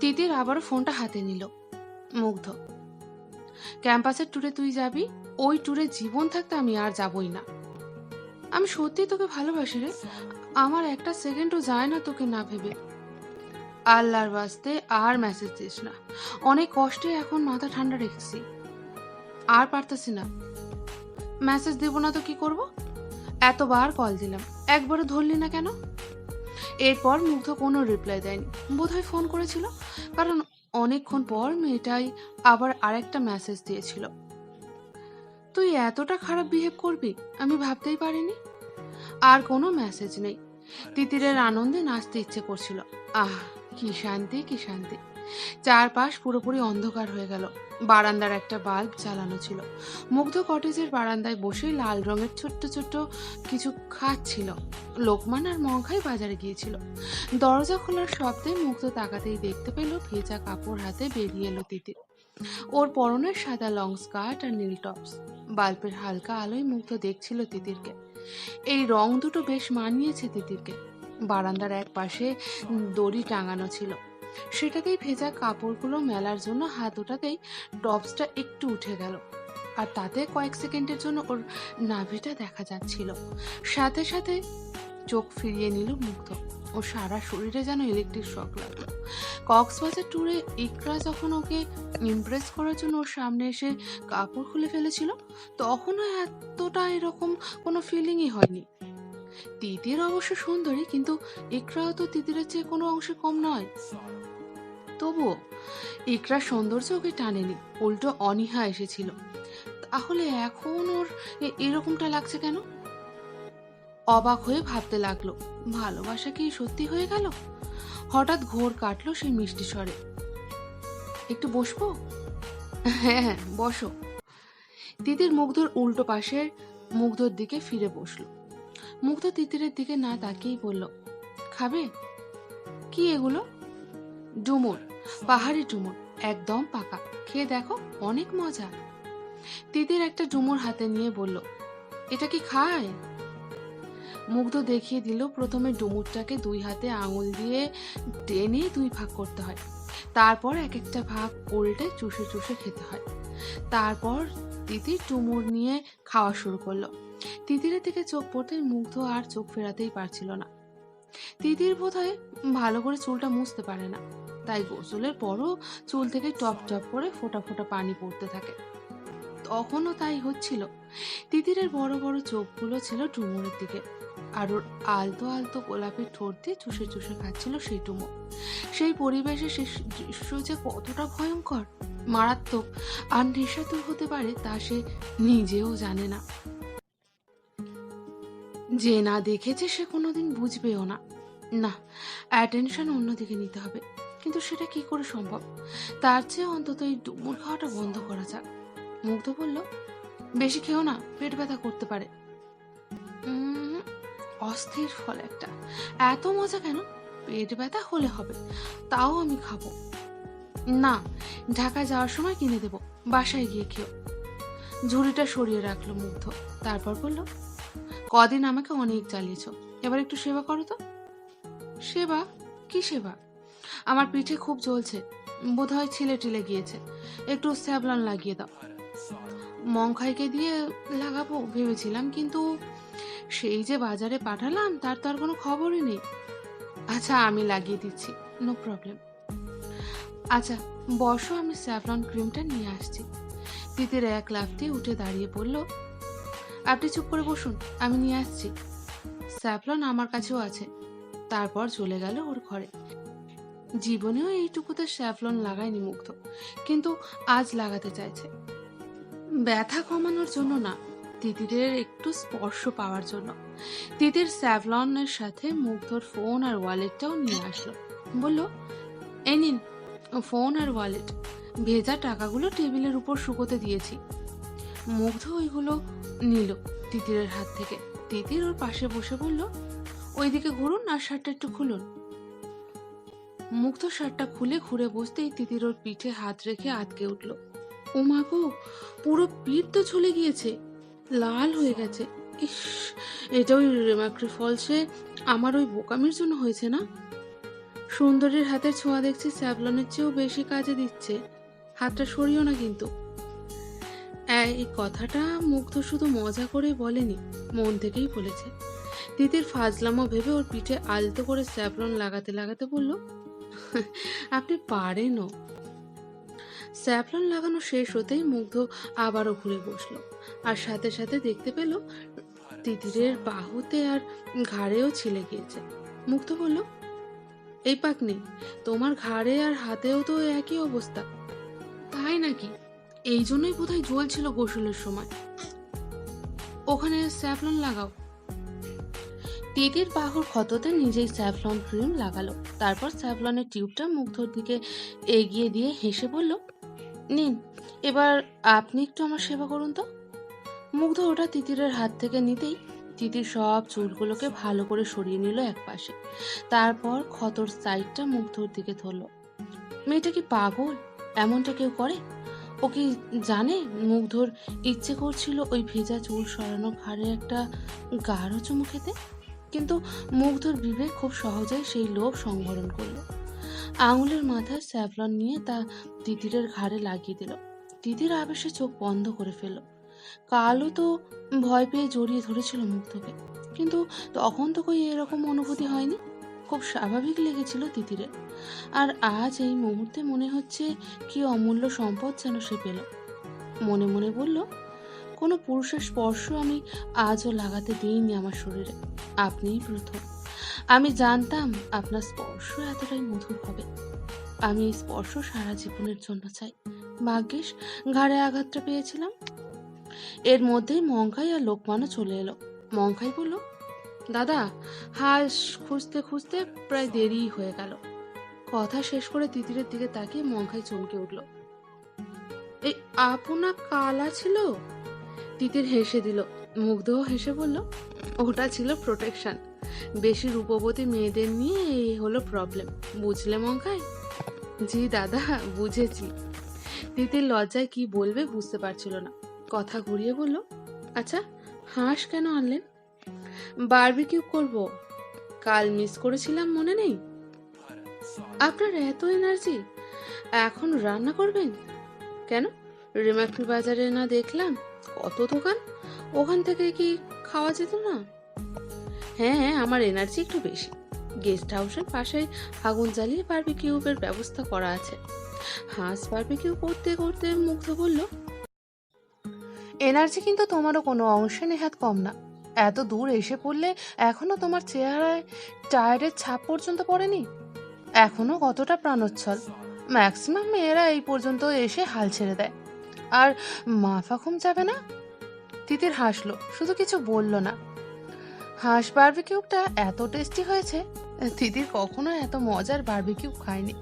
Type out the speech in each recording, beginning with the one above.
তিতির আবারও ফোনটা হাতে নিল। মুগ্ধ। ক্যাম্পাসের ট্যুরে তুই যাবি? ওই ট্যুরে জীবন থাকতে আমি আর যাবই না। আমি সত্যি তোকে ভালোবাসি রে। আমার একটা সেকেন্ডও যায় না তোকে না ভেবে। আল্লাহর বাস্তে আর মেসেজ দিস না। অনেক কষ্টে এখন মাথা ঠান্ডা রেখেছি। আর পারতাছি না। মেসেজ দেব না তো কি করব? এতবার কল দিলাম। একবারও ধরলি না কেন? এরপর মুগ্ধ কোনো রিপ্লাই দেয়নি। বোধহয় ফোন করেছিল, কারণ অনেকক্ষণ পর মেয়েটাই আবার আরেকটা মেসেজ দিয়েছিল। তুই এতটা খারাপ বিহেভ করবি? আমি ভাবতেই পারিনি? আর কোনো মেসেজ নেই। তিতিরের আনন্দে নাচতে ইচ্ছে করছিল। আহ, কি শান্তি কি শান্তি। চারপাশ পুরোপুরি অন্ধকার হয়ে গেল। বারান্দার একটা বাল্ব জ্বালানো ছিল। মুগ্ধ কটেজের বারান্দায় বসে লাল রঙের ছোট্ট ছোট্ট কিছু খাচ্ছিল লোকমান আর মঙ্খাই বাজারে গিয়েছিল। দরজা খোলার শব্দে মুগ্ধ তাকাতেই দেখতে পেল ভেজা কাপড় হাতে বেরিয়ে এলো তিতির ওর পরনের সাদা লং স্কার্ট আর নীল টপস। বাল্বের হালকা আলোয় মুগ্ধ দেখছিল তিতিরকে। এই রং দুটো বেশ মানিয়েছে তিতিরকে। বারান্দার এক পাশে দড়ি টাঙানো ছিল। সেটাতেই ভেজা কাপড়গুলো মেলার জন্য হাত ওঠাতেই টপসটা একটু উঠে গেল। আর তাতে কয়েক সেকেন্ডের জন্য ওর নাভিটা দেখা যাচ্ছিল। সাথে সাথে চোখ ফিরিয়ে নিল মুগ্ধ। ও সারা শরীরে যেন ইলেকট্রিক শক লাগল। কক্সবাজার ট্যুরে ইকরা যখন ওকে ইমপ্রেস করার জন্য ওর সামনে এসে কাপড় খুলে ফেলেছিল, তখনও এতটা এরকম কোনো ফিলিংই হয়নি। তিতির অবশ্য সুন্দরী, কিন্তু ইকরাও তো তিতিরের চেয়ে কোনো অংশে কম নয়। তবুও ইকরার সৌন্দর্য ওকে টানেনি, উল্টো অনীহা এসেছিল। তাহলে এখন ওর এরকমটা লাগছে কেন? অবাক হয়ে ভাবতে লাগল, ভালোবাসা কি সত্যি হয়ে গেল? হঠাৎ ঘোর কাটলো সেই মিষ্টি স্বরে। একটু বসবো? হ্যাঁ হ্যাঁ বসো। তিতির মুগ্ধর উল্টো পাশের মুগ্ধর দিকে ফিরে বসল। মুগ্ধ তিতিরের দিকে না তাকিয়েই বলল, খাবে? কি এগুলো? ডুমুর, পাহাড়ি ডুমুর, একদম পাকা। খেয়ে দেখো, অনেক মজা। তিতির একটা ডুমুর হাতে নিয়ে বলল, এটা কি খায়? মুগ্ধ দেখিয়ে দিল, প্রথমে ডুমুরটাকে দুই হাতে আঙুল দিয়ে টেনে দুই ভাগ করতে হয়। তারপর এক একটা ভাগ উল্টে চুষে চুষে খেতে হয়। তারপর তিতির ডুমুর নিয়ে খাওয়া শুরু করল। তিতিরের দিকে চোখ পড়তে মুগ্ধ আর চোখ ফেরাতেই পারছিল না। তিতির বোধ হয় ভালো করে চুলটা মুছতে পারে না। তাই গোসলের পরও চুল থেকে টপ টপ করে ফোটা ফোটা পানি পড়তে থাকে। তখনও তাই হচ্ছিল। তিতিরের বড় বড় চোখগুলো ছিল ডুমুরের দিকে আর ওর আলতো আলতো গোলাপের ঠোঁট দিয়ে চুষে চুষে খাচ্ছিল সেই ডুমুর। সেই পরিবেশে সে, দৃশ্য যে কতটা ভয়ঙ্কর, মারাত্মক আর নেশাতুর হতে পারে তা সে নিজেও জানে না। যে না দেখেছে সে কোনোদিন বুঝবেও না। না অ্যাটেনশন অন্যদিকে নিতে হবে। কিন্তু সেটা কি করে সম্ভব? তার চেয়ে অন্তত এই ডুমুর খাওয়াটা বন্ধ করা যাক। মুগ্ধ বলল, বেশি খেও না, পেট ব্যথা করতে পারে। অস্থির ফল একটা। এত মজা কেন? পেট ব্যথা হলে হবে, তাও আমি খাব। না ঢাকায় যাওয়ার সময় কিনে দেব, বাসায় গিয়ে খেও। ঝুড়িটা সরিয়ে রাখল মুগ্ধ। তারপর বলল কদিন আমাকে অনেক জ্বালিয়েছ। এবার একটু সেবা করো তো। সেবা? কি সেবা? আমার পিঠে খুব জ্বলছে। বোধহয় ছেলে টিলে গিয়েছে। একটু স্যাবলন লাগিয়ে দাও। মংখাইকে দিয়ে লাগাবো ভেবেছিলাম, কিন্তু সেই যে বাজারে পাঠালাম, তার তো আর কোনো খবরই নেই। আচ্ছা আমি লাগিয়ে দিচ্ছি। No problem. আচ্ছা বসো, আমি স্যাভলন ক্রিমটা নিয়ে আসছি। তিতির এক লাফ দিয়ে উঠে দাঁড়িয়ে পড়ল আপনি চুপ করে বসুন, আমি নিয়ে আসছি। স্যাভলন আমার কাছেও আছে। তারপর চলে গেল ওর ঘরে। জীবনেও এইটুকুতে স্যাভলন লাগায়নি মুগ্ধ, কিন্তু আজ লাগাতে চাইছে। ব্যথা কমানোর জন্য না, তিতিরের একটু স্পর্শ পাওয়ার জন্য। তিতির স্যাভলনের সাথে মুগ্ধর ফোন আর ওয়ালেটটাও নিয়ে আসলো। বলল, এই নিন, ফোন আর ওয়ালেট। ভেজা টাকাগুলো টেবিলের উপর শুকোতে দিয়েছি। মুগ্ধ ওইগুলো নিল তিতিরের হাত থেকে। তিতির ওর পাশে বসে বলল, ওইদিকে ঘুরুন আর শার্টটা একটু খুলুন। মুগ্ধ শার্টটা খুলে ঘুরে বসতেই তিতির ওর পিঠে হাত রেখে আটকে উঠল। ও মা গো, পুরো পিঠ তো চলে গিয়েছে, লাল হয়ে গেছে। ইস, এটা ওই রেমাক্রি ফলসে আমার ওই বোকামির জন্য হয়েছে না? সুন্দরীর হাতের ছোঁয়া দেখছি স্যাভলনের চেয়েও বেশি কাজে দিচ্ছে। হাতটা সরিও না কিন্তু। এই কথাটা মুগ্ধ শুধু মজা করে বলেনি, মন থেকেই বলেছে। তিতির ফাজলামো ভেবে ওর পিঠে আলতো করে স্যাভলন লাগাতে লাগাতে বলল, আপনি পারেনও। স্যাভলন লাগানো শেষ হতেই মুগ্ধ আবারও ঘুরে বসল আর সাথে সাথে দেখতে পেল তিতিরের বাহুতে আর ঘাড়েও ছিলে গিয়েছে। মুগ্ধ বলল, এই পাকনি, তোমার ঘাড়ে আর হাতেও তো একই অবস্থা। তাই নাকি? এই জন্যই বোধহয় জ্বলছিল গোসলের সময়। ওখানে স্যাফলন লাগাও। তিতির বাহুর ক্ষততে নিজেই স্যাফলন ক্রিম লাগালো। তারপর স্যাফলনের টিউবটা মুগ্ধর দিকে এগিয়ে দিয়ে হেসে বলল, নিন, এবার আপনি একটু আমার সেবা করুন তো। মুগ্ধ ওটা তিতিরের হাত থেকে নিতেই তিতির সব চুলগুলোকে ভালো করে সরিয়ে নিল এক পাশে। তারপর ক্ষতর সাইডটা মুগ্ধর দিকে ধরলো, মেয়েটা কি পাগল? এমনটা কেউ করে? ও কি জানে? মুগ্ধর ইচ্ছে করছিল ওই ভেজা চুল সরানো ঘাড়ে একটা গাঢ় চুমু খেতে। কিন্তু মুগ্ধর বিবেক খুব সহজেই সেই লোভ সংবরণ করল। আঙুলের মাথায় স্যাভলন নিয়ে তা তিতিরের ঘাড়ে লাগিয়ে দিল। তিতির আবেশে চোখ বন্ধ করে ফেলল। কালও তো ভয় পেয়ে জড়িয়ে ধরেছিল মুগ্ধকে। কিন্তু তখন তো কই এরকম অনুভূতি হয়নি। খুব স্বাভাবিক লেগেছিল তিতিরের। আর আজ এই মুহূর্তে মনে হচ্ছে কি অমূল্য সম্পদ যেন সে পেল। মনে মনে বলল, কোনো পুরুষের স্পর্শ আমি আজও লাগাতে দিইনি আমার শরীরে। আপনিই প্রথম। আমি জানতাম আপনার স্পর্শ এতটাই মধুর হবে। আমি এই স্পর্শ সারা জীবনের জন্য চাই। ভাগ্যিস, ঘাড়ে আঘাতটা পেয়েছিলাম। এর মধ্যেই মঙ্কাই আর লোকমানও চলে এলো। মঙ্কাই বলল দাদা, হাঁস খুঁজতে খুঁজতে প্রায় দেরি হয়ে গেল। কথা শেষ করে তিতিরের দিকে তাকিয়ে মঙ্কাই চমকে উঠল। এই আপনা কালা ছিল? তিতির হেসে দিল। মুগ্ধও হেসে বলল, ওটা ছিল প্রোটেকশন বেশি রূপবতী মেয়েদের নিয়ে এই হলো প্রবলেম বুঝলে মঙ্কাই জি দাদা, বুঝেছি। তিতির লজ্জায় কি বলবে বুঝতে পারছিল না। কথা ঘুরিয়ে বলল আচ্ছা হাঁস কেন আনলেন? বারবিকিউ করব। কাল মিস করেছিলাম, মনে নেই? আপনার এত এনার্জি। এখন রান্না করবেন? কেন? রিমাক্রি বাজারে না দেখলাম? কত দোকান? ওখান থেকে কি খাওয়া যেত না? হ্যাঁ হ্যাঁ আমার এনার্জি একটু বেশি। গেস্ট হাউসের পাশে আগুন জ্বালিয়ে বারবিকিউবের ব্যবস্থা করা আছে। হাঁস বারবিকিউ করতে করতে মুগ্ধ বলল, এনার্জি কিন্তু তোমারও কোনো অংশে নেহাত কম না। এত দূর এসে পড়লে এখনও তোমার চেহারায় টায়ারের ছাপ পর্যন্ত পড়েনি? এখনও কতটা প্রাণোচ্ছল। ম্যাক্সিমাম মেয়েরা এই পর্যন্ত এসে হাল ছেড়ে দেয়। আর মাফা ঘুম যাবে না? তিতির হাসলো, শুধু কিছু বলল না। হাঁস বারবিকিউটা এত টেস্টি হয়েছে, তিতির কখনো এত মজার বারবিকিউ খায়নি।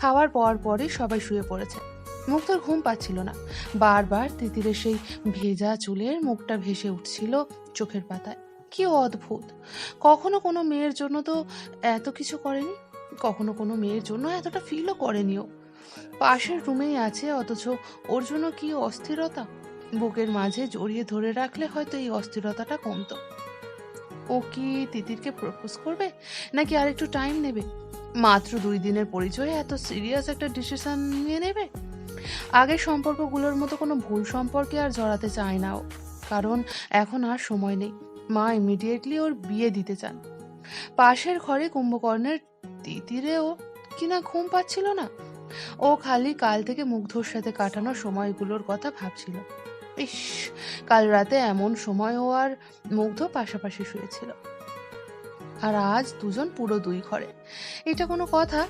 খাওয়ার পর পরই সবাই শুয়ে পড়েছে। মুক্তর ঘুম পাচ্ছিল না। বারবার তিতিরের সেই ভেজা চুলের মুখটা ভেসে উঠছিল চোখের পাতায়। কি অদ্ভুত! কখনো কোনো মেয়ের জন্য তো এত কিছু করেনি, কখনো কোনো মেয়ের জন্য এতটা ফিলও করেনিও। পাশের রুমেই আছে, অথচ ওর জন্য কি অস্থিরতা? বুকের মাঝে জড়িয়ে ধরে রাখলে হয়তো এই অস্থিরতাটা কমতো। ও কি তিতিরকে প্রপোজ করবে, নাকি আর একটু টাইম নেবে? মাত্র দুই দিনের পরিচয়ে এত সিরিয়াস একটা ডিসিশন নিয়ে নেবে? আগের সম্পর্কগুলোর মতো কোনো ভুল সম্পর্কে আর জড়াতে চায় না ও। কারণ এখন আর সময় নেই। মা ইমিডিয়েটলি ওর বিয়ে দিতে চান। পাশের ঘরে কুম্ভকর্ণের তিতিরেও কিনা ঘুম পাচ্ছিল না। ও খালি কাল থেকে মুগ্ধর সাথে কাটানো সময়গুলোর কথা ভাবছিল। ইস, কাল রাতে এমন সময় ও আর মুগ্ধ পাশাপাশি শুয়েছিল। আর আজ দুজন পুরো দুই ঘরে। এটা কোনো কথা?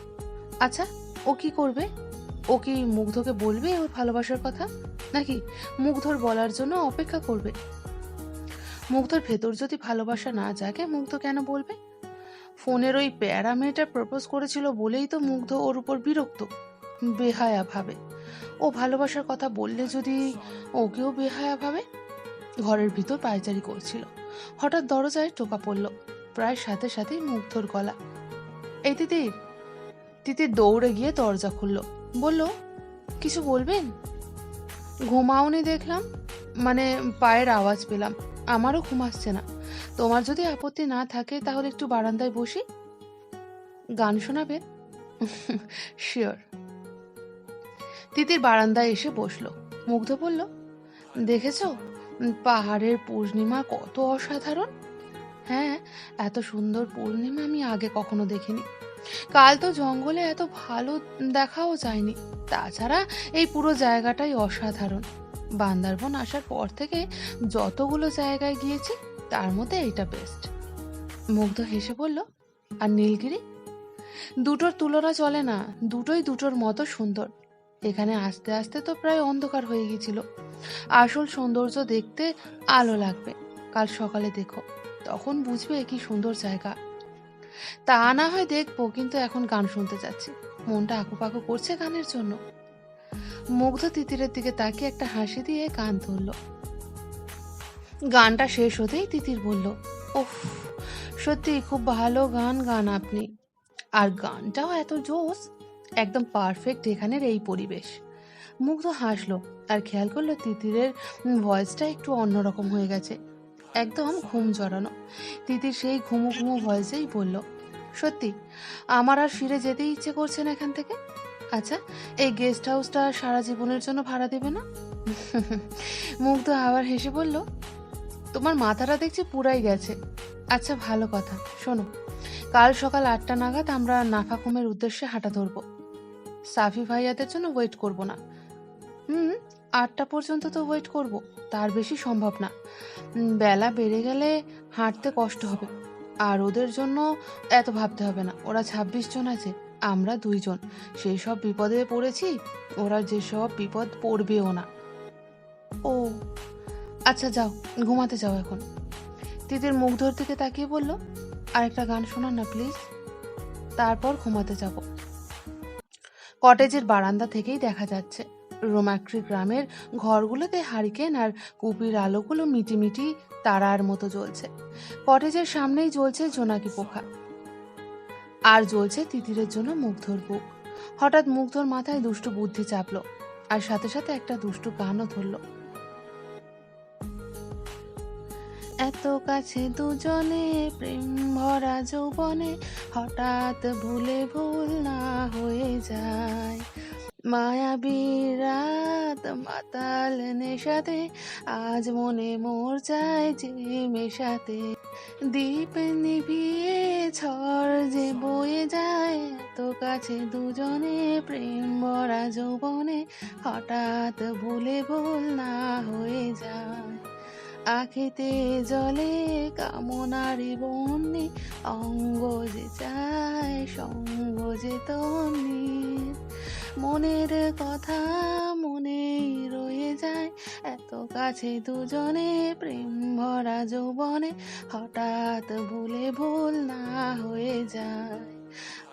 আচ্ছা ও কি করবে? ও কি মুগ্ধকে বলবে ওর ভালোবাসার কথা? নাকি মুগ্ধর বলার জন্য অপেক্ষা করবে? মুগ্ধর ভেতর যদি ভালোবাসা না জাগে, মুগ্ধ কেন বলবে? ফোনের ওই প্যারা মেয়েটা প্রপোজ করেছিল বলেই তো মুগ্ধ ওর উপর বিরক্ত, বেহায়া ভাবে। ও ভালোবাসার কথা বললে যদি ওকেও বেহায়া ভাবে? ঘরের ভিতর পায়চারি করছিল। হঠাৎ দরজায় টোকা পড়ল। প্রায় সাথে সাথেই মুগ্ধর গলা। এই তিতির তিতির দৌড়ে গিয়ে দরজা খুলল। বলল, কিছু বলবেন? ঘুমাওনি দেখলাম মানে পায়ের আওয়াজ পেলাম। আমারও ঘুম আসছে না। তোমার যদি আপত্তি না থাকে তাহলে একটু বারান্দায় বসি। গান শোনাবে? শিওর তিতির বারান্দায় এসে বসল। মুগ্ধ বলল, দেখেছ? পাহাড়ের পূর্ণিমা কত অসাধারণ? হ্যাঁ এত সুন্দর পূর্ণিমা আমি আগে কখনো দেখিনি। কাল তো জঙ্গলে এত ভালো দেখাও যায়নি। তাছাড়া এই পুরো জায়গাটাই অসাধারণ। বান্দারবন আসার পর থেকে যতগুলো জায়গায় গিয়েছি, তার মধ্যে এইটা বেস্ট মুগ্ধ হেসে বলল, আর নীলগিরি? দুটোর তুলনা চলে না, দুটোই দুটোর মতো সুন্দর। এখানে আস্তে আস্তে তো প্রায় অন্ধকার হয়ে গেছিল আসল সৌন্দর্য দেখতে আলো লাগবে। কাল সকালে দেখো, তখন বুঝবে কি সুন্দর জায়গা। তা না হয় দেখব, কিন্তু এখন গান শুনতে যাচ্ছি। মনটা আকুপাকু করছে গানের জন্য। মুগ্ধ তিতিরের দিকে তাকিয়ে একটা হাসি দিয়ে গান ধরল। গানটা শেষ হতেই তিতির বলল ওফ সত্যি খুব ভালো গান গান আপনি। আর গানটাও এত জোস, একদম পারফেক্ট এখানের এই পরিবেশ। মুগ্ধ হাসলো, আর খেয়াল করল তিতিরের ভয়েসটা একটু অন্যরকম হয়ে গেছে। একদম ঘুম জড়ানো। তিতির সেই ঘুমু ঘুমু ভয়েসেই বলল, সত্যি, আমার আর ফিরে যেতে ইচ্ছে করছে না এখান থেকে? আচ্ছা এই গেস্ট হাউসটা সারা জীবনের জন্য ভাড়া দেবে না? মুগ্ধ আবার হেসে বলল, তোমার মাথাটা দেখছি পুরাই গেছে। আচ্ছা ভালো কথা, শোনো, কাল সকাল আটটা নাগাদ আমরা নাফাকুমের উদ্দেশ্যে হাঁটা ধরবো। সাফি ভাইয়াদের জন্য ওয়েট করব না। হুম আটটা পর্যন্ত তো ওয়েট করব, তার বেশি সম্ভব না। বেলা বেড়ে গেলে হাঁটতে কষ্ট হবে, আর ওদের জন্য এত ভাবতে হবে না, ওরা ছাব্বিশ জন আছে, আমরা দুইজন সেই সব বিপদে পড়েছি, ওরা যেসব বিপদ পড়বেও না। ও আচ্ছা যাও, ঘুমাতে যাও এখন। তিতির ধর দিকে তাকিয়ে বলল, আরেকটা গান শোনান না প্লিজ তারপর ঘুমাতে যাব। কটেজের বারান্দা থেকেই দেখা যাচ্ছে রোমাক্রি গ্রামের ঘরগুলোতে হারিকেন আর কুপির আলোগুলো মিটিমিটি তারার মতো জ্বলছে। কটেজের সামনেই জ্বলছে জোনাকি পোখা। আর জ্বলছে তিতিরের জন্য মুগ্ধর বুক। হঠাৎ মুগ্ধর মাথায় দুষ্টু বুদ্ধি চাপলো আর সাথে সাথে একটা দুষ্টু গানও ধরলো। এত কাছে দুজনে প্রেম ভরা যৌবনে হঠাৎ ভুলে ভুল না হয়ে যায়। মায়াবী রাত মাতাল নেশাতে, আজ মনে মোর যায় যে মেশাতে। দ্বীপ নিভিয়ে ঝড় যে বয়ে যায়, এত কাছে দুজনে প্রেম ভরা যৌবনে, হঠাৎ ভুলে ভুল না হয়ে যায়। আখিতে জলে কামনারি বন্যে, অঙ্গ যে চায়, সঙ্গ যে তন্নি। মনের কথা মনেই রয়ে যায়। এত কাছে দুজনে প্রেম ভরা যৌবনে হঠাৎ ভুলে ভুল না হয়ে যায়।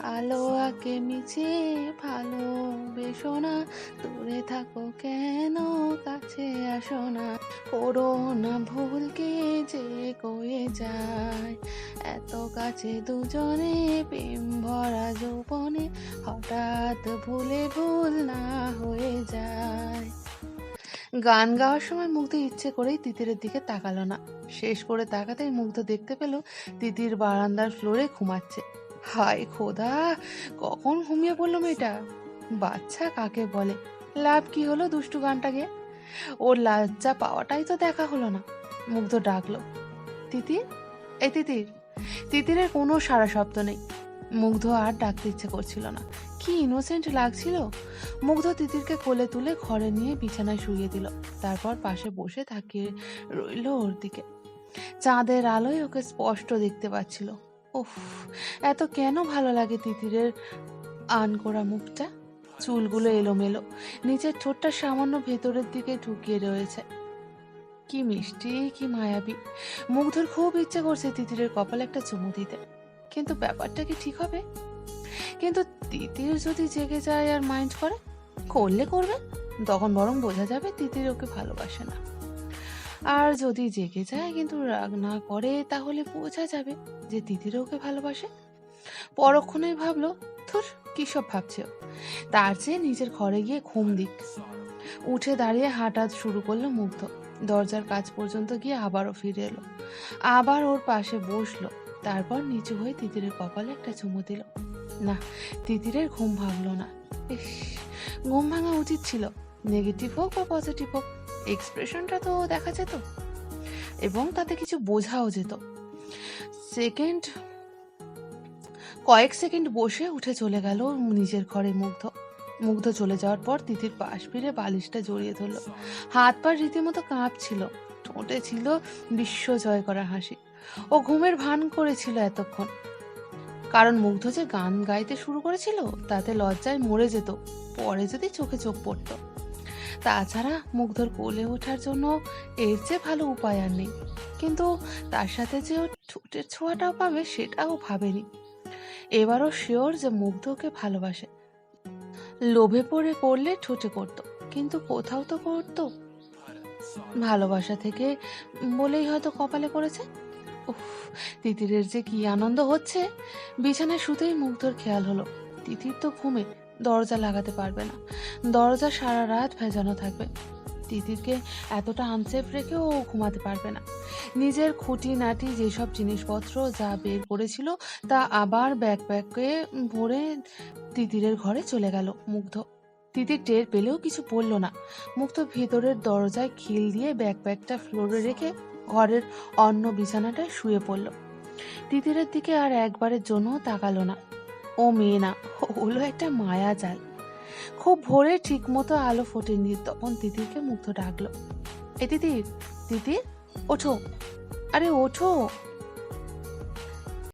আলো আঁকে মিছে ভালোবেসো না। দূরে থাকো কেন, কাছে আসো না। করো না ভুলকে যে কয়ে যায়। এত কাছে দুজনে, প্রেম ভরা যৌবনে, হঠাৎ ভুলে ভুল না হয়ে যায়। গান গাওয়ার সময় মুগ্ধ ইচ্ছে করেই তিতিরের দিকে তাকালো না। শেষ করে তাকাতেই মুগ্ধ দেখতে পেল তিতির বারান্দার ফ্লোরে ঘুমাচ্ছে। হায় খোদা, কখন ঘুমিয়ে পড়ল মেয়েটা? বাচ্চা কাকে বলে? লাভ কি হলো দুষ্টু গানটাকে? ওর লজ্জা পাওয়াটাই তো দেখা হলো না। মুগ্ধ ডাকলো, তিতির? এই তিতির, তিতিরের কোনো সারা শব্দ নেই। মুগ্ধ আর ডাকতে ইচ্ছে করছিল না। কি ইনোসেন্ট লাগছিল? মুগ্ধ তিতিরকে কোলে তুলে ঘরে নিয়ে বিছানায় শুইয়ে দিল। তারপর পাশে বসে তাকিয়ে রইল ওর দিকে। চাঁদের আলোয় ওকে স্পষ্ট দেখতে পাচ্ছিল। উফ, এত কেন ভালো লাগে তিতিরের আন করা মুখটা? চুলগুলো এলোমেলো, নিচের ঠোঁটটা সামান্য ভেতরের দিকে ঢুকিয়ে রয়েছে। কি মিষ্টি, কি মায়াবী। মুগ্ধর খুব ইচ্ছে করছে তিতিরের কপালে একটা চুমু দিতে। কিন্তু ব্যাপারটা কি ঠিক হবে? কিন্তু তিতির যদি জেগে যায় আর মাইন্ড করে, করলে করবে। তখন বরং বোঝা যাবে তিতির ওকে ভালোবাসে না। আর যদি জেগে যায় কিন্তু রাগ না করে, তাহলে বোঝা যাবে যে তিতির ওকে ভালোবাসে। পরক্ষণেই ভাবলো, ধুর, কি সব ভাবছে। তার চেয়ে নিজের ঘরে গিয়ে ঘুম দিক। উঠে দাঁড়িয়ে হাঁটা শুরু করল মুগ্ধ। দরজার কাজ পর্যন্ত গিয়ে আবারও ফিরে এলো। আবার ওর পাশে বসল। তারপর নিচু হয়ে তিতিরের কপালে একটা চুমু দিল। না তিতিরের ঘুম ভাঙলো না। ঘুম ভাঙা উচিত ছিল। নেগেটিভ হোক বা পজিটিভ হোক এক্সপ্রেশনটা তো দেখা যেত। এবং তাতে কিছু বোঝাও যেত। সেকেন্ড, কয়েক সেকেন্ড বসে উঠে চলে গেল নিজের ঘরে মুগ্ধ। মুগ্ধ চলে যাওয়ার পর তিতির পাশ ফিরে বালিশটা জড়িয়ে ধরলো। হাত পা রীতিমতো কাঁপছিল, ঠোঁটে ছিল বিশ্ব জয় করা হাসি। ও ঘুমের ভান করেছিল এতক্ষণ। কারণ মুগ্ধ যে গান গাইতে শুরু করেছিল, তাতে লজ্জায় মরে যেত, পরে যদি চোখে চোখ পড়তো। তাছাড়া মুগ্ধর কোলে ওঠার জন্য এর চেয়ে ভালো উপায় আর নেই। কিন্তু তার সাথে যে ঠোঁটের ছোঁয়াটাও পাবে সেটাও ভাবেনি। এবারও শিওর যে মুগ্ধকে ভালোবাসে। লোভে পড়ে করলে ঠোঁটে করতো, কিন্তু কোথাও তো করতো। ভালোবাসা থেকে বলেই হয়তো কপালে করেছে উফ, তিতিরের যে কি আনন্দ হচ্ছে! বিছানায় শুতেই মুগ্ধর খেয়াল হলো। তিতির তো ঘুমে দরজা লাগাতে পারবে না। দরজা সারা রাত ভেজানো থাকবে। তিতিরকে এতটা আনসেফ রেখেও ঘুমাতে পারবে না। নিজের খুঁটি নাটি যেসব জিনিসপত্র যা বের করেছিল তা আবার ব্যাকপ্যাকে ভরে তিতিরের ঘরে চলে গেল মুগ্ধ। তিতির টের পেলেও কিছু বলল না। মুগ্ধ ভেতরের দরজায় খিল দিয়ে ব্যাকপ্যাকটা ফ্লোরে রেখে ঘরের অন্য বিছানাটায় শুয়ে পড়ল। তিতিরের দিকে আর একবারের জন্য তাকালো না। ও মেয়ে না হলো একটা মায়া জাল। খুব ভোরে ঠিক মতো আলো ফোটেনি, তখন তিতিরকে মুগ্ধ ডাকলো, এ তিতির তিতির, ওঠো। আরে, ওঠো।